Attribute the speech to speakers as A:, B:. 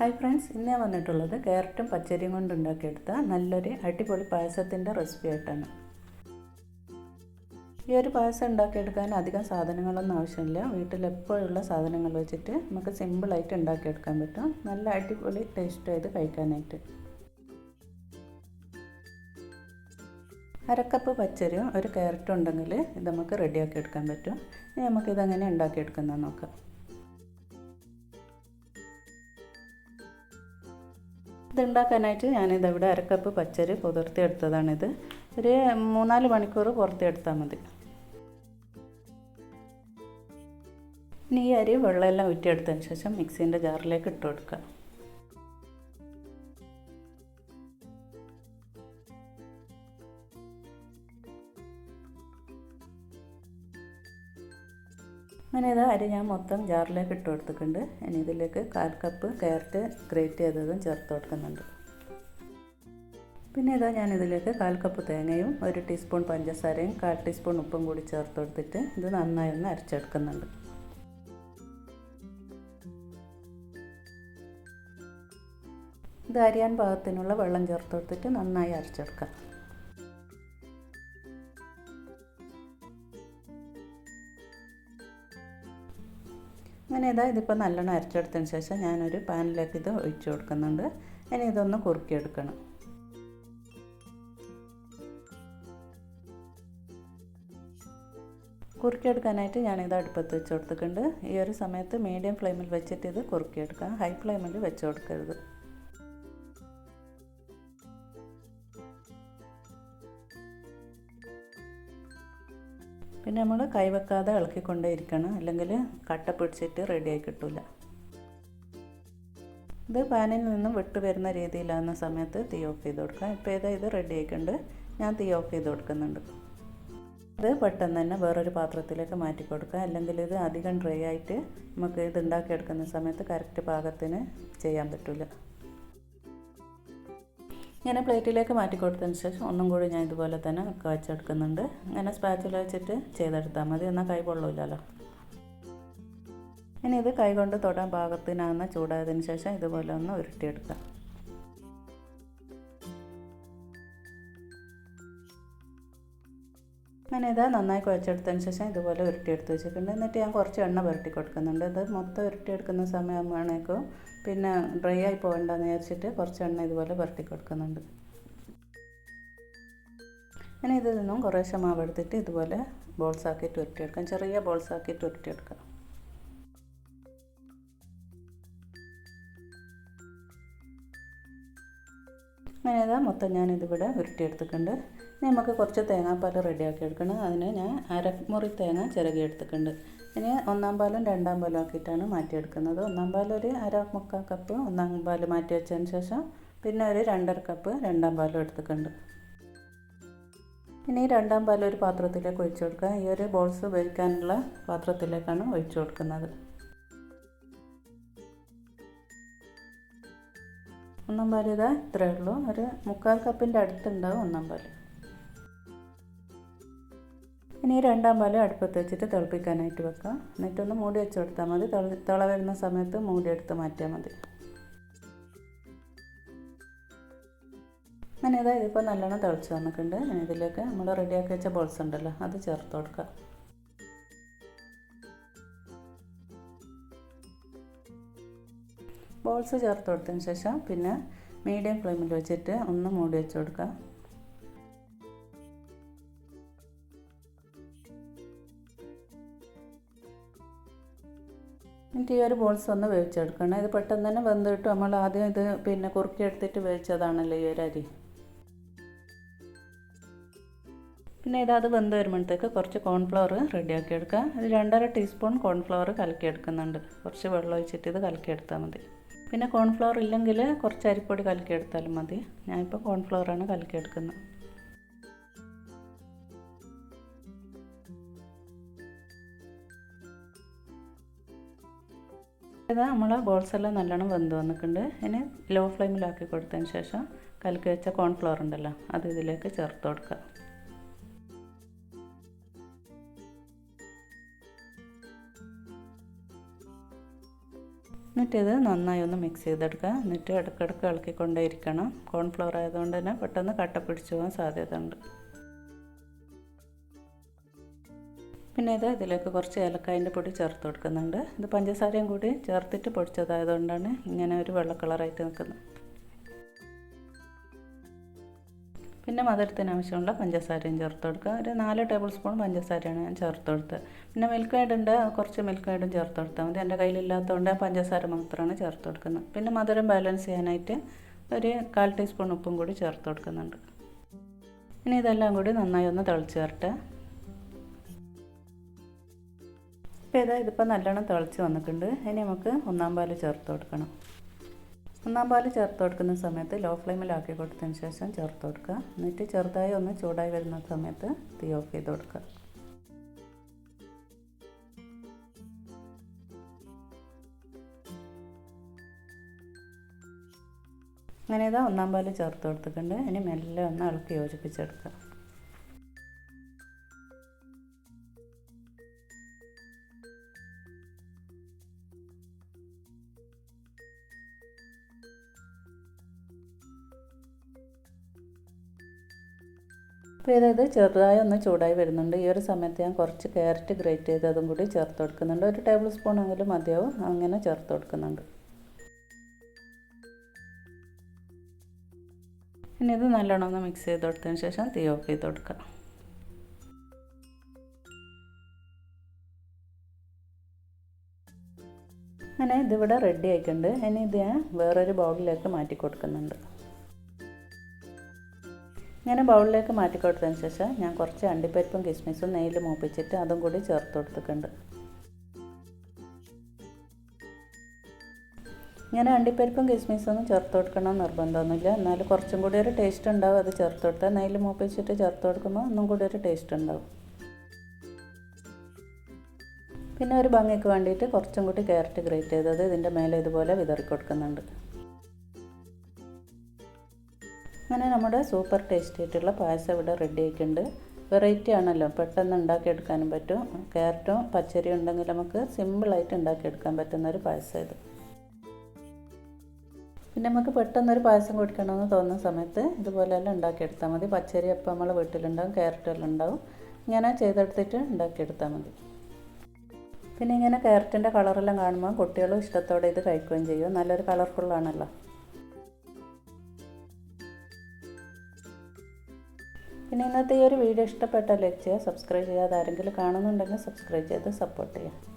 A: Hi friends ഇന്ന് വന്നിട്ടുള്ളത് ക്യാരറ്റും പച്ചരിയും കൊണ്ട് ഉണ്ടാക്കിയെടുത്ത നല്ലൊരു അടിപൊളി പായസത്തിന്റെ റെസിപ്പി ആയിട്ടാണ്. ഈ ഒരു പായസം ഉണ്ടാക്കിയെടുക്കാൻ അധികം സാധനങ്ങളൊന്നും ആവശ്യമില്ല. വീട്ടിൽ എപ്പോഴുള്ള സാധനങ്ങൾ വെച്ചിട്ട് നമുക്ക് സിമ്പിളായിട്ട് ഉണ്ടാക്കിയെടുക്കാൻ പറ്റും. നല്ല അടിപൊളി ടേസ്റ്റ് ചെയ്ത് കഴിക്കാനായിട്ട്. അരക്കപ്പ് പച്ചരിയും ഒരു ക്യാരറ്റും ഉണ്ടെങ്കിൽ ഇത് നമുക്ക് റെഡിയാക്കി എടുക്കാൻ പറ്റും. ഇനി നമുക്കിതെങ്ങനെ ഉണ്ടാക്കിയെടുക്കുന്നത് നോക്കാം. ഇതുണ്ടാക്കാനായിട്ട് ഞാനിത് ഇവിടെ അരക്കപ്പ് പച്ചരി കുതിർത്തി എടുത്തതാണിത്. ഒരു മൂന്നാൽ മണിക്കൂർ പുറത്തെടുത്താൽ മതി. ഇനി ഈ അരി വെള്ളമെല്ലാം ഊറ്റിയെടുത്തതിന് ശേഷം മിക്സീന്റെ ജാറിലേക്ക് ഇട്ട് കൊടുക്കുക. അങ്ങനെ ഇത് അരി ഞാൻ മൊത്തം ജാറിലേക്ക് ഇട്ട് കൊടുത്തിട്ടുണ്ട്. ഇനി ഇതിലേക്ക് കാൽ കപ്പ് ക്യാരറ്റ് ഗ്രേറ്റ് ചെയ്തതും ചേർത്ത് കൊടുക്കുന്നുണ്ട്. പിന്നെ ഇതാ ഞാനിതിലേക്ക് കാൽ കപ്പ് തേങ്ങയും ഒരു ടീസ്പൂൺ പഞ്ചസാരയും കാൽ ടീസ്പൂൺ ഉപ്പും കൂടി ചേർത്ത് കൊടുത്തിട്ട് ഇത് നന്നായി ഒന്ന് അരച്ചെടുക്കുന്നുണ്ട്. ഇത് അരിയാൻ പാകത്തിനുള്ള വെള്ളം ചേർത്ത് കൊടുത്തിട്ട് നന്നായി അരച്ചെടുക്കാം. അങ്ങനെ ഇതാ ഇതിപ്പോൾ നല്ലോണം അരച്ചെടുത്തതിന് ശേഷം ഞാനൊരു പാനിലേക്ക് ഇത് ഒഴിച്ചു കൊടുക്കുന്നുണ്ട്. ഇനി ഇതൊന്ന് കുറുക്കിയെടുക്കണം. കുറുക്കിയെടുക്കാനായിട്ട് ഞാനിത് അടുപ്പത്ത് വെച്ച് കൊടുത്തിട്ടുണ്ട്. ഈ ഒരു സമയത്ത് മീഡിയം ഫ്ലെയിമിൽ വെച്ചിട്ട് ഇത് കുറുക്കിയെടുക്കാം. ഹൈ ഫ്ലെയിമിൽ വെച്ച് കൊടുക്കരുത്. പിന്നെ നമ്മൾ കൈവെക്കാതെ ഇളക്കിക്കൊണ്ടേ ഇരിക്കണം. അല്ലെങ്കിൽ കട്ട പിടിച്ചിട്ട് റെഡിയായി കിട്ടില്ല ഇത് പാനിൽ നിന്നും വിട്ടു വരുന്ന രീതിയിലാകുന്ന സമയത്ത് തീ ഓഫ് ചെയ്ത് കൊടുക്കാം ഇപ്പോൾ ഇതാ ഇത് റെഡി ആയിട്ടുണ്ട്. ഞാൻ തീ ഓഫ് ചെയ്ത് കൊടുക്കുന്നുണ്ട്. ഇത് പെട്ടെന്ന് തന്നെ വേറൊരു പാത്രത്തിലേക്ക് മാറ്റി കൊടുക്കാം അല്ലെങ്കിൽ ഇത് അധികം ഡ്രൈ ആയിട്ട് നമുക്ക് ഇത് ഉണ്ടാക്കിയെടുക്കുന്ന സമയത്ത് കറക്റ്റ് പാകത്തിന് ചെയ്യാൻ പറ്റില്ല ഇങ്ങനെ പ്ലേറ്റിലേക്ക് മാറ്റി കൊടുത്തതിന് ശേഷം ഒന്നും കൂടി ഞാൻ ഇതുപോലെ തന്നെ കാച്ചെടുക്കുന്നുണ്ട്. ഇങ്ങനെ സ്പാച്ചുല വെച്ചിട്ട് ചെയ്തെടുത്താൽ മതി. എന്നാൽ കൈ പൊള്ളില്ലല്ലോ. ഇനി ഇത് കൈ കൊണ്ട് തൊടാൻ പാകത്തിനാകുന്ന ചൂടായതിന് ശേഷം ഇതുപോലെ ഒന്ന് ഉരുട്ടിയെടുക്കാം. അങ്ങനെ ഇതാ നന്നായി കുഴച്ചെടുത്തതിന് ശേഷം ഇതുപോലെ ഉരുട്ടിയെടുത്ത് വെച്ചിട്ടുണ്ട്. എന്നിട്ട് ഞാൻ കുറച്ച് എണ്ണ പുരട്ടി കൊടുക്കുന്നുണ്ട്. ഇത് മൊത്തം ഉരുട്ടിയെടുക്കുന്ന സമയമാണേക്കോ. പിന്നെ ഡ്രൈ ആയി പോകണ്ടെന്ന് വിചാരിച്ചിട്ട് കുറച്ച് എണ്ണ ഇതുപോലെ പുരട്ടി കൊടുക്കുന്നുണ്ട്. ഇനി ഇതിൽ നിന്നും കുറേശ്ശെ മാവെടുത്തിട്ട് ഇതുപോലെ ബോൾസ് ആക്കിയിട്ട് ഉരുട്ടിയെടുക്കാം. ചെറിയ ബോൾസ് ആക്കിയിട്ട് ഉരുട്ടിയെടുക്കാം. അങ്ങനെ ഇതാ മൊത്തം ഞാനിതിവിടെ ഉരുട്ടിയെടുത്തിട്ടുണ്ട്. നമുക്ക് കുറച്ച് തേങ്ങാപ്പാൽ റെഡിയാക്കി എടുക്കണം. അതിന് ഞാൻ അരമുറി തേങ്ങ ചിരകി എടുത്തിട്ടുണ്ട്. ഇനി ഒന്നാം പാലും രണ്ടാം പാലും ആക്കിയിട്ടാണ് മാറ്റിയെടുക്കുന്നത്. ഒന്നാം പാൽ ഒരു അര മുക്കാൽ കപ്പ് ഒന്നാം പാൽ മാറ്റി വെച്ചതിന് ശേഷം പിന്നെ ഒരു രണ്ടര കപ്പ് രണ്ടാം പാലും എടുത്തിട്ടുണ്ട്. ഇനി രണ്ടാം പാൽ ഒരു പാത്രത്തിലേക്ക് ഒഴിച്ചു കൊടുക്കുക. ഈ ഒരു ബോൾസ് ഉപയോഗിക്കാനുള്ള പാത്രത്തിലേക്കാണ് ഒഴിച്ചു കൊടുക്കുന്നത്. ഒന്നാം പാൽ ഇതാ ഇത്രയേ ഉള്ളൂ. ഒരു മുക്കാൽ കപ്പിന്റെ അടുത്തുണ്ടാവും ഒന്നാം പാൽ ഇനി രണ്ടാം പാൽ അടുപ്പത്ത് വെച്ചിട്ട് തിളപ്പിക്കാനായിട്ട് വെക്കാം. എന്നിട്ടൊന്ന് മൂടി വെച്ച് കൊടുത്താൽ മതി. തിള വരുന്ന സമയത്ത് മൂടി എടുത്ത് മാറ്റിയാൽ മതി. അങ്ങനെ ഇതാ ഇതിപ്പോൾ നല്ലോണം തിളച്ച് വന്നിട്ടുണ്ട്. ഇനി ഇതിലേക്ക് നമ്മൾ റെഡിയാക്കി വെച്ച ബോൾസ് ഉണ്ടല്ലോ അത് ചേർത്ത് കൊടുക്കുക ബോൾസ് ചേർത്ത് കൊടുത്തതിന് ശേഷം പിന്നെ മീഡിയം ഫ്ലെയിമിൽ വെച്ചിട്ട് ഒന്ന് മൂടി വെച്ച് കൊടുക്കാം. എന്നിട്ട് ഈ ഒരു ബോൾസ് ഒന്ന് വേവിച്ചെടുക്കണം. ഇത് പെട്ടെന്ന് തന്നെ വെന്തിട്ട്. നമ്മൾ ആദ്യം ഇത് പിന്നെ കുറുക്കി എടുത്തിട്ട് വേവിച്ചതാണല്ലോ ഈ ഒരു അരി. പിന്നെ ഇതത് വെന്ത് വരുമ്പോഴത്തേക്ക് കുറച്ച് കോൺഫ്ലവർ റെഡിയാക്കി എടുക്കുക ഒരു രണ്ടര ടീസ്പൂൺ കോൺഫ്ലവർ കലക്കിയെടുക്കുന്നുണ്ട്. കുറച്ച് വെള്ളം ഒഴിച്ചിട്ട് ഇത് കലക്കിയെടുത്താൽ മതി. പിന്നെ കോൺഫ്ലവർ ഇല്ലെങ്കിൽ കുറച്ച് അരിപ്പൊടി കലക്കിയെടുത്താലും മതി. ഞാനിപ്പോൾ കോൺഫ്ലവറാണ് കലക്കി ഇത് നമ്മൾ ബോൾസെല്ലാം നല്ലോണം വെന്ത് വന്നിട്ടുണ്ട്. ഇനി ലോ ഫ്ലെയിമിലാക്കി കൊടുത്തതിന് ശേഷം കലക്കി വെച്ച കോൺഫ്ലവർ ഉണ്ടല്ലോ അത് ഇതിലേക്ക് ചേർത്ത് കൊടുക്കുക. എന്നിട്ട് ഇത് നന്നായി ഒന്ന് മിക്സ് ചെയ്തെടുക്കുക. എന്നിട്ട് ഇടയ്ക്കിടയ്ക്ക് ഇളക്കിക്കൊണ്ടേയിരിക്കണം കോൺഫ്ലവർ ആയതുകൊണ്ട് തന്നെ പെട്ടെന്ന് കട്ട പിടിച്ചു പോകാൻ സാധ്യത പിന്നെ ഇത് ഇതിലേക്ക് കുറച്ച് ഏലക്കായന്റെ പൊടി ചേർത്ത് കൊടുക്കുന്നുണ്ട്. ഇത് പഞ്ചസാരയും കൂടി ചേർത്തിട്ട് പൊടിച്ചതായതുകൊണ്ടാണ് ഇങ്ങനെ ഒരു വെള്ള കളറായിട്ട് നിൽക്കുന്നത്. പിന്നെ മധുരത്തിന് ആവശ്യമുള്ള പഞ്ചസാരയും ചേർത്ത് കൊടുക്കുക. ഒരു നാല് ടേബിൾ സ്പൂൺ പഞ്ചസാരയാണ് ഞാൻ ചേർത്ത് കൊടുത്തത്. പിന്നെ മിൽക്ക് മെയ്ഡ് കുറച്ച് മിൽക്ക് മെയ്ഡും ചേർത്ത് കൊടുത്താൽ മതി. എന്റെ കയ്യിലില്ലാത്തതുകൊണ്ട് പഞ്ചസാര മാത്രമാണ് ചേർത്ത് കൊടുക്കുന്നത്. പിന്നെ മധുരം ബാലൻസ് ചെയ്യാനായിട്ട് ഒരു കാൽ ടീസ്പൂൺ ഉപ്പും കൂടി ചേർത്ത് കൊടുക്കുന്നുണ്ട്. ഇനി ഇതെല്ലാം കൂടി നന്നായി ഒന്ന് തിളച്ച് വരട്ടെ. ഇപ്പോൾ ഇതാ ഇതിപ്പോൾ നല്ലോണം തിളച്ച് വന്നിട്ടുണ്ട്. ഇനി നമുക്ക് ഒന്നാം പാൽ ചേർത്ത് കൊടുക്കണം. ഒന്നാം പാൽ ചേർത്ത് കൊടുക്കുന്ന സമയത്ത് ലോ ഫ്ലെയിമിലാക്കി കൊടുത്തതിന് ശേഷം ചേർത്ത് കൊടുക്കുക. എന്നിട്ട് ചെറുതായി ഒന്ന് ചൂടായി വരുന്ന സമയത്ത് തീ ഓഫ് ചെയ്ത് കൊടുക്കുക. അങ്ങനെ ഇതാ ഒന്നാം പാൽ ചേർത്ത് കൊടുത്തിട്ടുണ്ട്. ഇനി മെല്ലെ ഒന്ന് ഇളക്കി യോജിപ്പിച്ചെടുക്കുക. അപ്പോൾ ഇതായത് ചെറുതായി ഒന്ന് ചൂടായി വരുന്നുണ്ട്. ഈ ഒരു സമയത്ത് ഞാൻ കുറച്ച് ക്യാരറ്റ് ഗ്രേറ്റ് ചെയ്ത് അതും കൂടി ചേർത്ത് കൊടുക്കുന്നുണ്ട്. ഒരു ടേബിൾ സ്പൂൺ എങ്കിലും മതിയാവും. അങ്ങനെ ചേർത്ത് കൊടുക്കുന്നുണ്ട്. ഇനി ഇത് നല്ലോണം ഒന്ന് മിക്സ് ചെയ്ത് കൊടുത്തതിന് ശേഷം തീ ഓഫ് ചെയ്ത് കൊടുക്കുക. അങ്ങനെ ഇതിവിടെ റെഡി ആയിട്ടുണ്ട്. ഇനി ഇത് ഞാൻ വേറൊരു ബൗളിലേക്ക് മാറ്റി കൊടുക്കുന്നുണ്ട്. ഇങ്ങനെ ബൗളിലേക്ക് മാറ്റി കൊടുത്തതിന് ശേഷം ഞാൻ കുറച്ച് അണ്ടിപ്പരിപ്പും കിസ്മിസും നെയ്യിൽ മൂപ്പിച്ചിട്ട് അതും കൂടി ചേർത്ത് കൊടുത്തിട്ടുണ്ട്. ഇങ്ങനെ അണ്ടിപ്പരിപ്പും കിസ്മിസും ഒന്നും ചേർത്ത് കൊടുക്കണം നിർബന്ധമൊന്നുമില്ല. എന്നാലും കുറച്ചും കൂടി ഒരു ടേസ്റ്റ് ഉണ്ടാവും അത് ചേർത്ത് കൊടുത്താൽ നെയ്യിൽ മൂപ്പിച്ചിട്ട് ചേർത്ത് കൊടുക്കുമ്പോൾ ഒന്നും കൂടി ഒരു ടേസ്റ്റ് ഉണ്ടാവും. പിന്നെ ഒരു ഭംഗിക്ക് വേണ്ടിയിട്ട് കുറച്ചും കൂടി ക്യാരറ്റ് ഗ്രേറ്റ് ചെയ്തത് ഇതിന്റെ മേലെ ഇതുപോലെ വിതറി കൊടുക്കുന്നുണ്ട് അങ്ങനെ നമ്മുടെ സൂപ്പർ ടേസ്റ്റി ആയിട്ടുള്ള പായസം ഇവിടെ റെഡി ആയിട്ടുണ്ട് വെറൈറ്റി ആണല്ലോ. പെട്ടെന്ന് ഉണ്ടാക്കിയെടുക്കാനും പറ്റും. ക്യാരറ്റോ പച്ചരിയോ ഉണ്ടെങ്കിൽ നമുക്ക് സിമ്പിളായിട്ട് ഉണ്ടാക്കിയെടുക്കാൻ പറ്റുന്ന ഒരു പായസം ഇത്. പിന്നെ നമുക്ക് പെട്ടെന്നൊരു പായസം കുടിക്കണമെന്ന് തോന്നുന്ന സമയത്ത് ഇതുപോലെയെല്ലാം ഉണ്ടാക്കിയെടുത്താൽ മതി. പച്ചരി അപ്പം നമ്മൾ വീട്ടിലുണ്ടാവും ക്യാരറ്റെല്ലാം ഉണ്ടാവും. ഇങ്ങനെ ചെയ്തെടുത്തിട്ട് ഉണ്ടാക്കിയെടുത്താൽ മതി. പിന്നെ ഇങ്ങനെ ക്യാരറ്റിന്റെ കളറെല്ലാം കാണുമ്പോൾ കുട്ടികളും ഇഷ്ടത്തോടെ ഇത് കഴിക്കുകയും ചെയ്യും. നല്ലൊരു കളർഫുള്ളാണല്ലോ. പിന്നെ ഇന്നത്തെ ഈ ഒരു വീഡിയോ ഇഷ്ടപ്പെട്ടാൽ ലൈക്ക് ചെയ്യുക സബ്സ്ക്രൈബ് ചെയ്യുക. ആരെങ്കിലും കാണുന്നുണ്ടെങ്കിൽ സബ്സ്ക്രൈബ് ചെയ്ത് സപ്പോർട്ട് ചെയ്യുക.